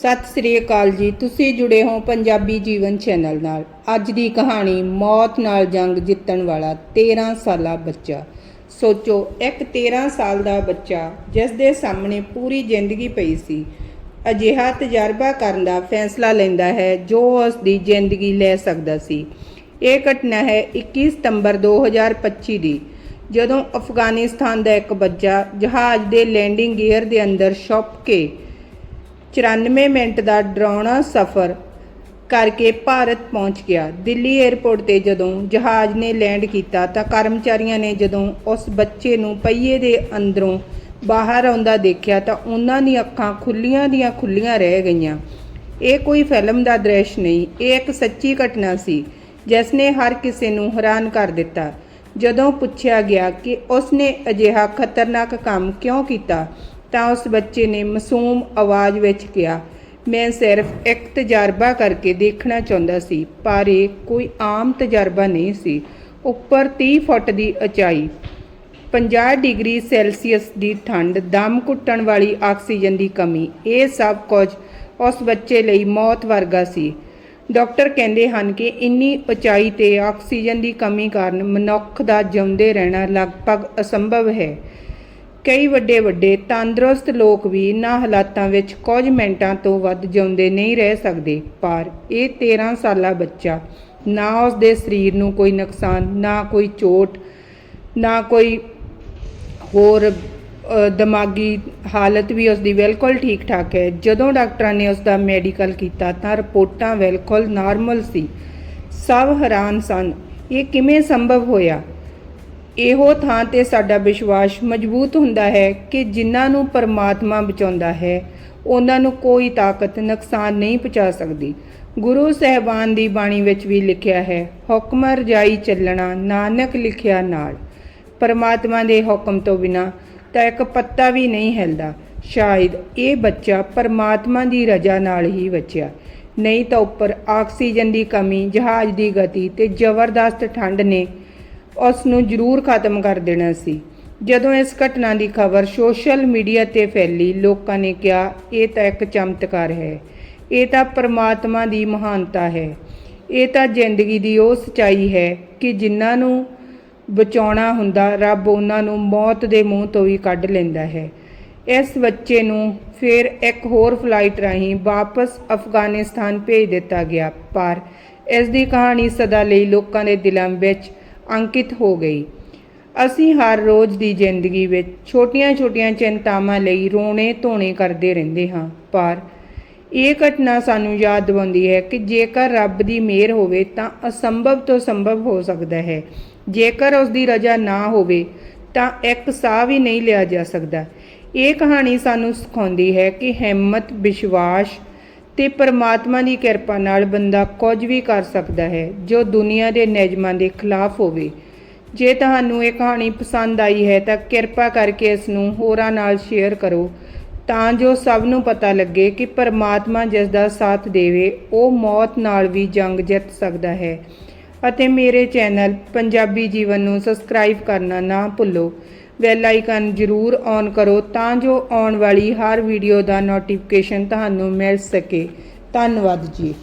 ਸਤਿ ਸ੍ਰੀ ਅਕਾਲ ਜੀ, ਤੁਸੀਂ ਜੁੜੇ ਹੋ ਪੰਜਾਬੀ ਜੀਵਨ ਚੈਨਲ ਨਾਲ। ਅੱਜ ਦੀ ਕਹਾਣੀ, ਮੌਤ ਨਾਲ ਜੰਗ ਜਿੱਤਣ ਵਾਲਾ 13 ਸਾਲਾ ਬੱਚਾ। ਸੋਚੋ, ਇੱਕ 13 ਸਾਲ ਦਾ ਬੱਚਾ ਜਿਸ ਦੇ ਸਾਹਮਣੇ ਪੂਰੀ ਜ਼ਿੰਦਗੀ ਪਈ ਸੀ, ਅਜਿਹਾ ਤਜਰਬਾ ਕਰਨ ਦਾ ਫੈਸਲਾ ਲੈਂਦਾ ਹੈ ਜੋ ਉਸ ਦੀ ਜ਼ਿੰਦਗੀ ਲੈ ਸਕਦਾ ਸੀ। ਇਹ ਘਟਨਾ ਹੈ 21 ਸਤੰਬਰ 2025 ਦੀ, ਜਦੋਂ ਅਫਗਾਨਿਸਤਾਨ ਦਾ ਇੱਕ ਬੱਚਾ ਜਹਾਜ਼ ਦੇ ਲੈਂਡਿੰਗ ਗੀਅਰ ਦੇ ਅੰਦਰ ਛੁਪ ਕੇ 94 ਮਿੰਟ ਦਾ ਡਰਾਉਣਾ ਸਫ਼ਰ ਕਰਕੇ ਭਾਰਤ ਪਹੁੰਚ ਗਿਆ। ਦਿੱਲੀ 에ਅਰਪੋਰਟ ਤੇ ਜਦੋਂ ਜਹਾਜ਼ ਨੇ ਲੈਂਡ ਕੀਤਾ ਤਾਂ ਕਰਮਚਾਰੀਆਂ ਨੇ ਜਦੋਂ ਉਸ ਬੱਚੇ ਨੂੰ ਪਹੀਏ ਦੇ ਅੰਦਰੋਂ ਬਾਹਰ ਆਉਂਦਾ ਦੇਖਿਆ ਤਾਂ ਉਹਨਾਂ ਦੀਆਂ ਅੱਖਾਂ ਖੁੱਲੀਆਂ ਦੀਆਂ ਖੁੱਲੀਆਂ ਰਹਿ ਗਈਆਂ। ਇਹ ਕੋਈ ਫਿਲਮ ਦਾ ਦ੍ਰਿਸ਼ ਨਹੀਂ, ਇਹ ਇੱਕ ਸੱਚੀ ਘਟਨਾ ਸੀ ਜਿਸ ਨੇ ਹਰ ਕਿਸੇ ਨੂੰ ਹੈਰਾਨ ਕਰ ਦਿੱਤਾ। ਜਦੋਂ ਪੁੱਛਿਆ ਗਿਆ ਕਿ ਉਸ ਨੇ ਅਜਿਹਾ ਖਤਰਨਾਕ ਕੰਮ ਕਿਉਂ ਕੀਤਾ ਤਾਂ ਉਸ ਬੱਚੇ ਨੇ ਮਾਸੂਮ ਆਵਾਜ਼ ਵਿੱਚ ਕਿਹਾ, ਮੈਂ ਸਿਰਫ ਇੱਕ ਤਜਰਬਾ ਕਰਕੇ ਦੇਖਣਾ ਚਾਹੁੰਦਾ ਸੀ, ਪਰ ਇਹ ਕੋਈ ਆਮ ਤਜਰਬਾ ਨਹੀਂ ਸੀ। ਉੱਪਰ 30 ਫੁੱਟ ਦੀ ਉਚਾਈ 50 ਡਿਗਰੀ ਸੈਲਸੀਅਸ ਦੀ ਠੰਡ, ਦਮ ਘੁੱਟਣ ਵਾਲੀ ਆਕਸੀਜਨ ਦੀ ਕਮੀ, ਇਹ ਸਭ ਕੁਝ ਉਸ ਬੱਚੇ ਲਈ ਮੌਤ ਵਰਗਾ ਸੀ। ਡਾਕਟਰ ਕਹਿੰਦੇ ਹਨ ਕਿ ਇੰਨੀ ਉਚਾਈ ਤੇ ਆਕਸੀਜਨ ਦੀ ਕਮੀ ਕਾਰਨ ਮਨੁੱਖ ਦਾ ਜਿਉਂਦੇ ਰਹਿਣਾ ਲਗਭਗ ਅਸੰਭਵ ਹੈ। ਕਈ ਵੱਡੇ ਵੱਡੇ ਤੰਦਰੁਸਤ ਲੋਕ ਵੀ ਇਨ੍ਹਾਂ ਹਾਲਾਤਾਂ ਵਿੱਚ ਕੁਝ ਮਿੰਟਾਂ ਤੋਂ ਵੱਧ ਜਿਉਂਦੇ ਨਹੀਂ ਰਹਿ ਸਕਦੇ। ਪਰ ਇਹ 13 ਸਾਲਾ ਬੱਚਾ ਨਾ ਉਸ ਦੇ ਸਰੀਰ ਨੂੰ ਕੋਈ ਨੁਕਸਾਨ, ਨਾ ਕੋਈ ਚੋਟ, ਨਾ ਕੋਈ ਹੋਰ ਦਿਮਾਗੀ ਹਾਲਤ ਵੀ ਉਸ ਦੀ ਬਿਲਕੁਲ ਠੀਕ ਠਾਕ ਹੈ। ਜਦੋਂ ਡਾਕਟਰਾਂ ਨੇ ਉਸ ਦਾ ਮੈਡੀਕਲ ਕੀਤਾ ਤਾਂ ਰਿਪੋਰਟਾਂ ਬਿਲਕੁਲ ਨਾਰਮਲ ਸੀ। ਸਭ ਹੈਰਾਨ ਸਨ, ਇਹ ਕਿਵੇਂ ਸੰਭਵ ਹੋਇਆ? ਇਹੋ ਥਾਂ ਤੇ ਸਾਡਾ ਵਿਸ਼ਵਾਸ ਮਜ਼ਬੂਤ ਹੁੰਦਾ ਹੈ ਕਿ ਜਿਨ੍ਹਾਂ ਨੂੰ ਪਰਮਾਤਮਾ ਬਚਾਉਂਦਾ ਹੈ, ਉਹਨਾਂ ਨੂੰ ਕੋਈ ਤਾਕਤ, ਨੁਕਸਾਨ ਨਹੀਂ ਪਹੁੰਚਾ ਸਕਦੀ। ਗੁਰੂ ਸਹਿਬਾਨ ਦੀ ਬਾਣੀ ਵਿੱਚ ਵੀ ਲਿਖਿਆ ਹੈ, ਹੁਕਮ ਰਜਾਈ ਚੱਲਣਾ, ਨਾਨਕ ਲਿਖਿਆ ਨਾਲ। ਪਰਮਾਤਮਾ ਦੇ ਹੁਕਮ ਤੋਂ ਬਿਨਾ ਤਾਂ ਇੱਕ ਪੱਤਾ ਵੀ ਨਹੀਂ ਹਿਲਦਾ। ਸ਼ਾਇਦ ਇਹ ਬੱਚਾ ਪਰਮਾਤਮਾ ਦੀ ਰਜ਼ਾ ਨਾਲ ਹੀ ਬਚਿਆ। ਨਹੀਂ ਤਾਂ ਉੱਪਰ ਆਕਸੀਜਨ ਦੀ ਕਮੀ, ਜਹਾਜ਼ ਦੀ ਗਤੀ ਤੇ ਜ਼ਬਰਦਸਤ ਠੰਡ ਨੇ ਉਸ ਨੂੰ ਜ਼ਰੂਰ ਖਤਮ ਕਰ ਦੇਣਾ ਸੀ। ਜਦੋਂ ਇਸ ਘਟਨਾ ਦੀ ਖਬਰ ਸੋਸ਼ਲ ਮੀਡੀਆ ਤੇ ਫੈਲੀ, ਲੋਕਾਂ ਨੇ ਕਿਹਾ, ਇਹ ਤਾਂ ਇੱਕ ਚਮਤਕਾਰ ਹੈ। ਇਹ ਤਾਂ ਪਰਮਾਤਮਾ ਦੀ ਮਹਾਨਤਾ ਹੈ। ਇਹ ਤਾਂ ਜ਼ਿੰਦਗੀ ਦੀ ਉਹ ਸਚਾਈ ਹੈ ਕਿ ਜਿਨ੍ਹਾਂ ਨੂੰ ਬਚਾਉਣਾ ਹੁੰਦਾ, ਰੱਬ ਉਹਨਾਂ ਨੂੰ ਮੌਤ ਦੇ ਮੂੰਹ ਤੋਂ ਵੀ ਕੱਢ ਲੈਂਦਾ ਹੈ। ਇਸ ਬੱਚੇ ਨੂੰ ਫਿਰ ਇੱਕ ਹੋਰ ਫਲਾਈਟ ਰਾਹੀਂ ਵਾਪਸ ਅਫਗਾਨਿਸਤਾਨ ਭੇਜ ਦਿੱਤਾ ਗਿਆ। ਪਰ ਇਸ ਦੀ ਕਹਾਣੀ ਸਦਾ ਲਈ ਲੋਕਾਂ ਦੇ ਦਿਲਾਂ ਵਿੱਚ ਅੰਕਿਤ ਹੋ ਗਈ। ਅਸੀਂ ਹਰ ਰੋਜ਼ ਦੀ ਜ਼ਿੰਦਗੀ ਵਿੱਚ ਛੋਟੀਆਂ-ਛੋਟੀਆਂ ਚਿੰਤਾਵਾਂ ਲਈ ਰੋਣੇ ਧੋਣੇ ਕਰਦੇ ਰਹਿੰਦੇ ਹਾਂ, ਪਰ ਇਹ ਘਟਨਾ ਸਾਨੂੰ ਯਾਦ ਦਿਵਾਉਂਦੀ ਹੈ ਕਿ ਜੇਕਰ ਰੱਬ ਦੀ ਮਿਹਰ ਹੋਵੇ ਤਾਂ ਅਸੰਭਵ ਤੋਂ ਸੰਭਵ ਹੋ ਸਕਦਾ ਹੈ। ਜੇਕਰ ਉਸ ਦੀ ਰਜ਼ਾ ਨਾ ਹੋਵੇ ਤਾਂ ਇੱਕ ਸਾਹ ਵੀ ਨਹੀਂ ਲਿਆ ਜਾ ਸਕਦਾ। ਇਹ ਕਹਾਣੀ ਸਾਨੂੰ ਸਿਖਾਉਂਦੀ ਹੈ ਕਿ ਹਿੰਮਤ, ਵਿਸ਼ਵਾਸ ਤੇ ਪਰਮਾਤਮਾ ਦੀ ਕਿਰਪਾ ਨਾਲ ਬੰਦਾ ਕੁਝ ਵੀ ਕਰ ਸਕਦਾ ਹੈ, ਜੋ ਦੁਨੀਆ ਦੇ ਨਿਯਮਾਂ ਦੇ ਖਿਲਾਫ ਹੋਵੇ। ਜੇ ਤੁਹਾਨੂੰ ਇਹ ਕਹਾਣੀ ਪਸੰਦ ਆਈ ਹੈ, ਤਾਂ ਕਿਰਪਾ ਕਰਕੇ ਇਸ ਨੂੰ ਹੋਰਾਂ ਨਾਲ ਸ਼ੇਅਰ ਕਰੋ, ਤਾਂ ਜੋ ਸਭ ਨੂੰ ਪਤਾ ਲੱਗੇ ਕਿ ਪਰਮਾਤਮਾ ਜਿਸ ਦਾ ਸਾਥ ਦੇਵੇ, ਉਹ ਮੌਤ ਨਾਲ ਵੀ ਜੰਗ ਜਿੱਤ ਸਕਦਾ ਹੈ। ਅਤੇ ਮੇਰੇ ਚੈਨਲ ਪੰਜਾਬੀ ਜੀਵਨ ਨੂੰ ਸਬਸਕ੍ਰਾਈਬ ਕਰਨਾ ਨਾ ਭੁੱਲੋ। ਬੈਲ ਆਈਕਨ ਜ਼ਰੂਰ ਔਨ ਕਰੋ ਤਾਂ ਜੋ ਆਉਣ ਵਾਲੀ ਹਰ ਵੀਡੀਓ ਦਾ ਨੋਟੀਫਿਕੇਸ਼ਨ ਤੁਹਾਨੂੰ ਮਿਲ ਸਕੇ। ਧੰਨਵਾਦ ਜੀ।